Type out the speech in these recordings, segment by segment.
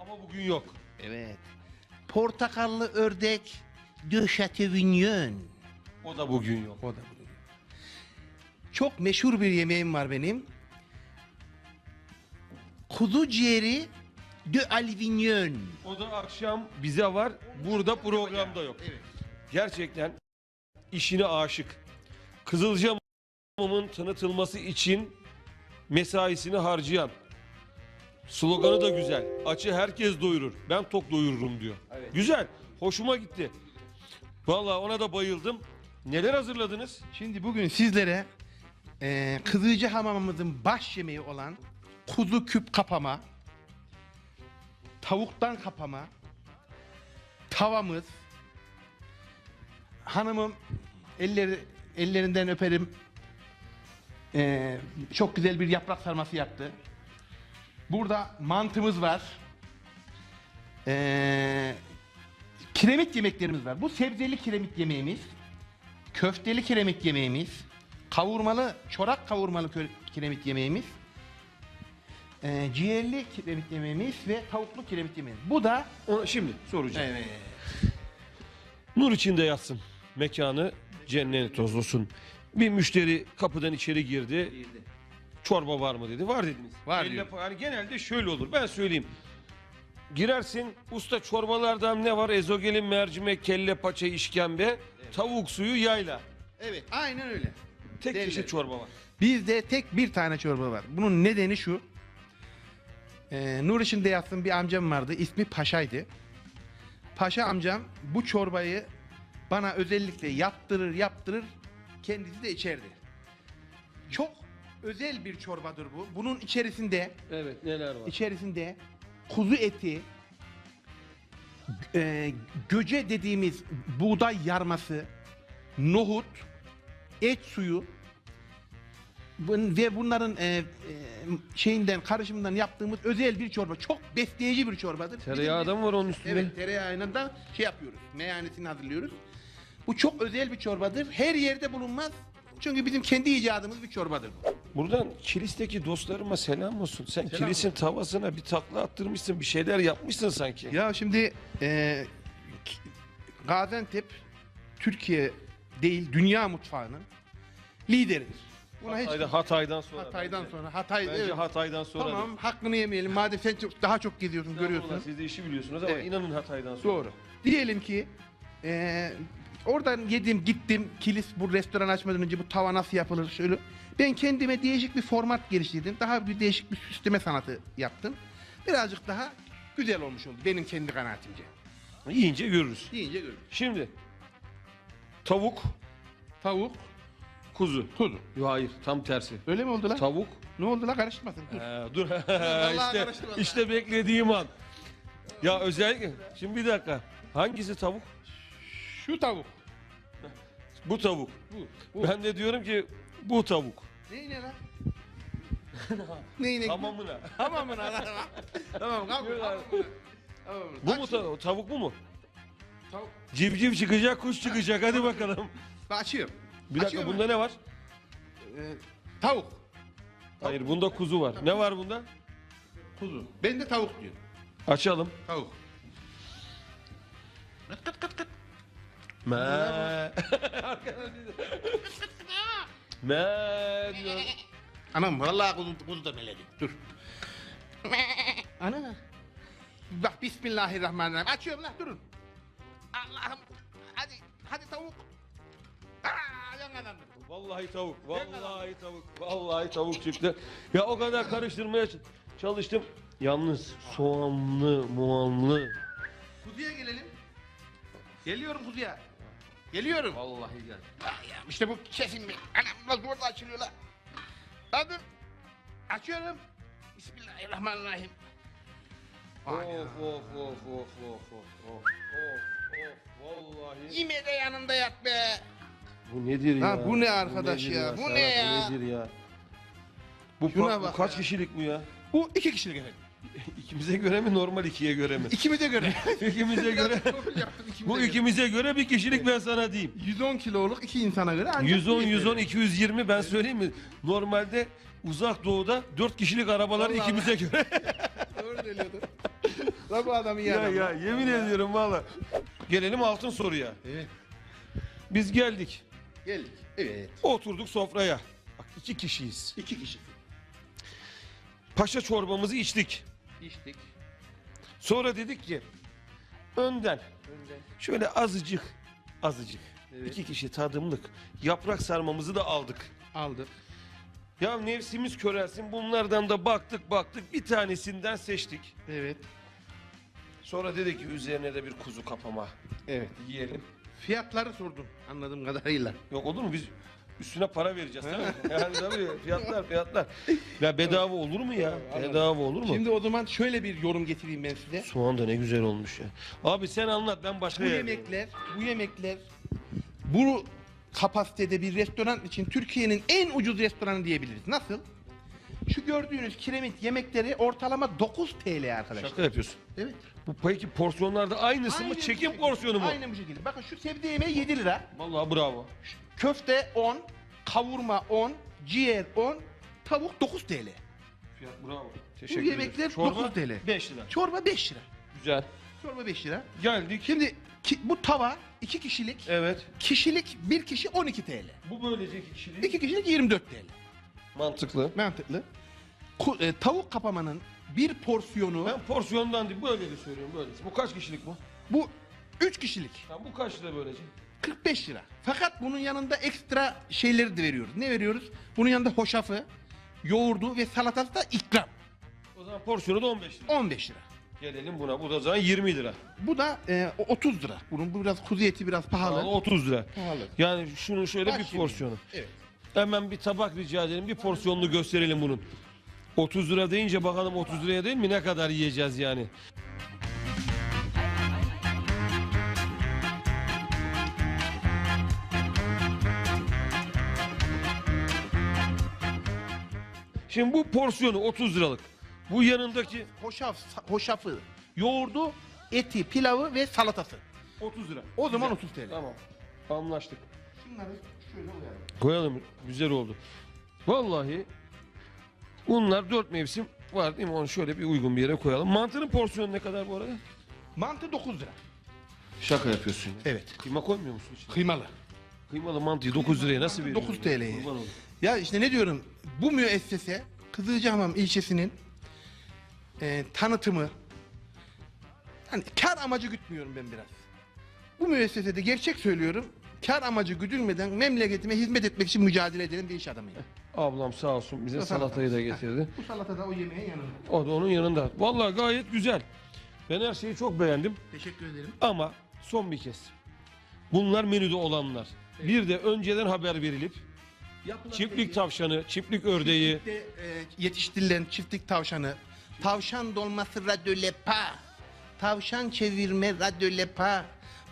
Ama bugün yok. Evet. Portakallı ördek de Chateaubriand. O da bugün yok. O da bugün. Çok meşhur bir yemeğim var benim. Kuzu ciğeri de Alvignon. O da akşam bize var. Burada programda yok. Evet. Gerçekten işine aşık. Kızılcamam'ın tanıtılması için mesaisini harcayan. Sloganı da güzel. Açı herkes doyurur. Ben tok doyururum diyor. Güzel. Hoşuma gitti. Vallahi ona da bayıldım. Neler hazırladınız? Şimdi bugün sizlere eee Kızılca hamamımızın baş yemeği olan kuzu küp kapama, tavuktan kapama, tavamız, hanımım elleri ellerinden öperim. Eee, çok güzel bir yaprak sarması yaptı. Burada mantımız var. Eee kiremit yemeklerimiz var. Bu sebzeli kiremit yemeğimiz. Köfteli kiremit yemeğimiz. Kavurmalı, çorak kavurmalı kiremit yemeğimiz. Ee, ciğerli kiremit yemeğimiz ve tavuklu kiremit yemeğimiz. Bu da Ona şimdi soracağım. evet. Nur içinde yatsın. Mekanı cennet olsun. Bir müşteri kapıdan içeri girdi. Çorba var mı dedi. Var dediniz. Var Elle diyor. pa- Yani genelde şöyle olur. Ben söyleyeyim. Girersin usta çorbalardan ne var? Ezogelin mercimek, kelle paça, işkembe, tavuk suyu, yayla. Evet, aynen öyle. Tek Belli. çeşit çorba var. Bizde tek bir tane çorba var. Bunun nedeni şu. Ee, Nur içinde yatsın bir amcam vardı. İsmi Paşa'ydı. Paşa amcam bu çorbayı bana özellikle yaptırır yaptırır kendisi de içerdi. Çok özel bir çorbadır bu. Bunun içerisinde Evet neler var? içerisinde kuzu eti, e, göce dediğimiz buğday yarması, nohut, et suyu bun- ve bunların e, e, şeyinden karışımından yaptığımız özel bir çorba. Çok besleyici bir çorbadır. Tereyağı da mı var onun üstünde? Evet tereyağıyla da şey yapıyoruz. Meyanesini hazırlıyoruz. Bu çok özel bir çorbadır. Her yerde bulunmaz. Çünkü bizim kendi icadımız bir çorbadır bu. Buradan kilisteki dostlarıma selam olsun. Sen kilisin tavasına bir takla attırmışsın, bir şeyler yapmışsın sanki. Ya şimdi e, Gaziantep Türkiye değil dünya mutfağının lideridir. Buna hiç Hatay'da, Hatay'dan sonra. Hatay'dan bence. sonra Hatay Bence evet. Hatay'dan sonra. Tamam hakkını yemeyelim. Madem sen çok, daha çok geziyorsun görüyorsun. Siz de işi biliyorsunuz ama Evet. inanın Hatay'dan sonra. Doğru. Diyelim ki e, oradan yedim gittim kilis bu restoran açmadan önce bu tava nasıl yapılır şöyle. Ben kendime değişik bir format geliştirdim. Daha bir değişik bir süsleme sanatı yaptım. Birazcık daha güzel olmuş oldu benim kendi kanaatimce. Yiyince görürüz. Deyince görün. Şimdi tavuk, Tavuk, kuzu. kuzu. Yo, hayır tam tersi. Öyle mi oldu lan? Tavuk. Ne oldu la karıştırmasın. Dur. Ee, dur. İşte, işte beklediğim an. Ya özellikle şimdi bir dakika. Hangisi tavuk? Şu tavuk. Bu tavuk. Bu. bu. Ben de diyorum ki bu tavuk. Ney ne lan? Ney ne? Tamamına. Tamam mı lan? tamam abi. Tamam. Tamam. Bu mu tavuk? Tavuk bu mu? Tavuk. Civciv çıkacak, kuş çıkacak. Hadi bakalım. Bak açıyorum. Bir dakika Açıyorum bunda ne var? Ee, tavuk. Hayır bunda kuzu var. Ne var bunda? Kuzu. Ben de tavuk diyorum. Açalım. Tavuk. Kıt kıt kıt kıt. Me. Me diyor. Anam vallahi kuzu, kuzu da meledim. Dur. Ana. Bak Bismillahirrahmanirrahim. Açıyorum lan durun. Allah'ım. Hadi. Hadi tavuk. Aa, yan kazandım. Vallahi tavuk. Vallahi tavuk. Vallahi tavuk çıktı. Ya o kadar karıştırmaya çalıştım. Yalnız soğanlı, muanlı. Kuzuya gelelim. Geliyorum kuzuya. Geliyorum. Vallahi gel. Ah ya, işte bu kesin bir. Anam nasıl orada açılıyor lan? Hadi. Açıyorum. Bismillahirrahmanirrahim. Of Vay ya. of of of of of of of of vallahi. Yeme de yanında yat be. Bu nedir ya? Ha, bu ne arkadaş nedir ya? Bu Serhat, ne ya? nedir ya? Bu, Şuna pa- bu bak kaç ya. kişilik bu ya? Bu iki kişilik efendim. İkimize göre mi normal ikiye göre mi? İkimize göre. İkimize göre. Bu ikimize göre bir kişilik ben sana diyeyim. 110 kiloluk iki insana göre ancak 110, bir 110, efendim. 220 ben söyleyeyim mi? Normalde uzak doğuda 4 kişilik arabalar Vallahi ikimize göre. Doğru Doğru söylüyordu. Lan bu adam iyi Ya adam. ya yemin ediyorum valla. Gelelim altın soruya. Evet. Biz geldik. Geldik. Evet. Oturduk sofraya. Bak iki kişiyiz. İki kişi. Paşa çorbamızı içtik. İçtik. Sonra dedik ki önden Önden. şöyle azıcık azıcık Evet. iki kişi tadımlık yaprak sarmamızı da aldık. Aldık. Ya nefsimiz körelsin bunlardan da baktık baktık bir tanesinden seçtik. Evet. Sonra dedik ki üzerine de bir kuzu kapama Evet. yiyelim. Fiyatları sordum anladığım kadarıyla. Yok olur mu biz üstüne para vereceğiz değil mi? Yani tabii fiyatlar fiyatlar. Ya bedava olur mu ya? Anladım. Bedava olur mu? Şimdi o zaman şöyle bir yorum getireyim ben size. Soğan da ne güzel olmuş ya. Abi sen anlat ben başka Bu yer- yemekler, bu yemekler bu kapasitede bir restoran için Türkiye'nin en ucuz restoranı diyebiliriz. Nasıl? Şu gördüğünüz kiremit yemekleri ortalama 9 TL arkadaşlar. Şaka yapıyorsun. Evet. Bu peki porsiyonlarda aynısı mı? bu Çekim porsiyonu mu? Aynen bu şekilde. Bakın şu sebze yemeği 7 lira. Vallahi bravo. Köfte 10, kavurma 10, ciğer 10, tavuk 9 TL. Fiyat bravo. Bu Teşekkür yemekler ederim. Çorba 9 TL. 5 lira. Çorba 5 lira. Güzel. Çorba 5 lira. Geldik. Şimdi ki- bu tava 2 kişilik. Evet. Kişilik bir kişi 12 TL. Bu böylece iki kişilik. 2 kişilik 24 TL. Mantıklı. Mantıklı. Ku- e, tavuk kapamanın bir porsiyonu Ben porsiyondan değil böyle de söylüyorum böyle. Bu kaç kişilik bu? bu 3 kişilik Tamam bu kaç lira böylece? 45 lira. Fakat bunun yanında ekstra şeyleri de veriyoruz. Ne veriyoruz? Bunun yanında hoşafı, yoğurdu ve salatası da ikram. O zaman porsiyonu da 15 lira. 15 lira. Gelelim buna. Bu da zaman 20 lira. Bu da e, o- 30 lira. Bunun bu biraz kuzu eti biraz pahalı. Pahalı 30 lira. Pahalı. Yani şunun şöyle Bak bir şimdi. porsiyonu. Evet. Hemen bir tabak rica edelim. Bir porsiyonunu gösterelim bunun. 30 lira deyince bakalım 30 liraya değil mi ne kadar yiyeceğiz yani. Şimdi bu porsiyonu 30 liralık. Bu yanındaki Hoşaf, hoşafı, yoğurdu, eti, pilavı ve salatası. 30 lira. O zaman Güzel. 30 TL. Tamam. Anlaştık. Şunları şöyle koyalım. Koyalım. Güzel oldu. Vallahi bunlar dört mevsim var değil mi? Onu şöyle bir uygun bir yere koyalım. Mantının porsiyonu ne kadar bu arada? Mantı 9 lira. Şaka yapıyorsun ya. Evet. Kıyma koymuyor musun içine? Kıymalı. Kıymalı mantıyı 9 liraya nasıl veriyorsun? 9 TL'ye. Kurban olayım. Ya işte ne diyorum? Bu müessese Kızılcahamam ilçesinin e, tanıtımı hani kar amacı gütmüyorum ben biraz. Bu müessesede gerçek söylüyorum. Kar amacı güdülmeden memleketime hizmet etmek için mücadele eden bir iş adamıyım. Ablam sağ olsun bize Bu salatayı da getirdi. Bu salata da o yemeğin yanında. O da onun yanında. Vallahi gayet güzel. Ben her şeyi çok beğendim. Teşekkür ederim. Ama son bir kez. Bunlar menüde olanlar. Bir de önceden haber verilip çiftlik tavşanı, çiftlik ördeği, Çiftlikte, e, yetiştirilen çiftlik tavşanı, tavşan dolması radyolepa, tavşan çevirme radyolepa,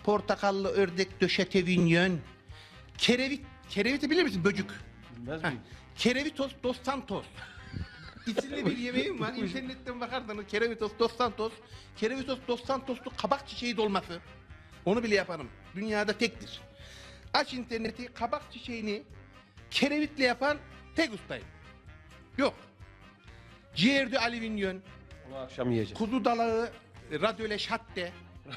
portakallı ördek döşete vinyon, kerevit, kereviti bilir misin böcük? bilmez miyim? Kerevitos dos santos. İsimli bir yemeğim var. İnternetten bakarsanız kerevitos dos santos. Kerevitos dos santoslu kabak çiçeği dolması. Onu bile yaparım. Dünyada tektir. Aç interneti kabak çiçeğini kerevitle yapan tek ustayım. Yok. Ciğerde alüminyum, Onu akşam yiyeceğiz. kuzu dalağı, radyole şatte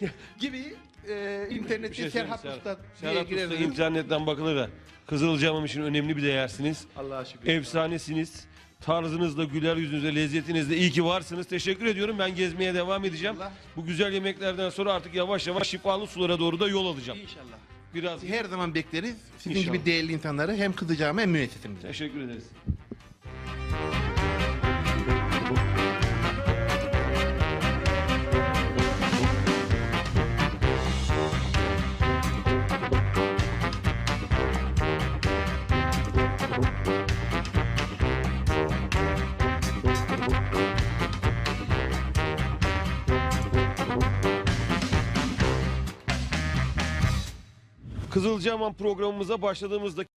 gibi e, internette şey Serhat söyleyeyim, Usta diye Serhat Usta internetten bakılır da Kızılcahamam için önemli bir değersiniz. Allah'a şükür. Efsanesiniz. Tarzınızla, güler yüzünüzle, lezzetinizle iyi ki varsınız. Teşekkür ediyorum. Ben gezmeye devam edeceğim. Allah. Bu güzel yemeklerden sonra artık yavaş yavaş şifalı sulara doğru da yol alacağım. İnşallah. Biraz Her zaman bekleriz. Sizin İnşallah. gibi değerli insanları hem kızacağım hem müessesemizde. teşekkür ederiz. Kızılcahamam programımıza başladığımızda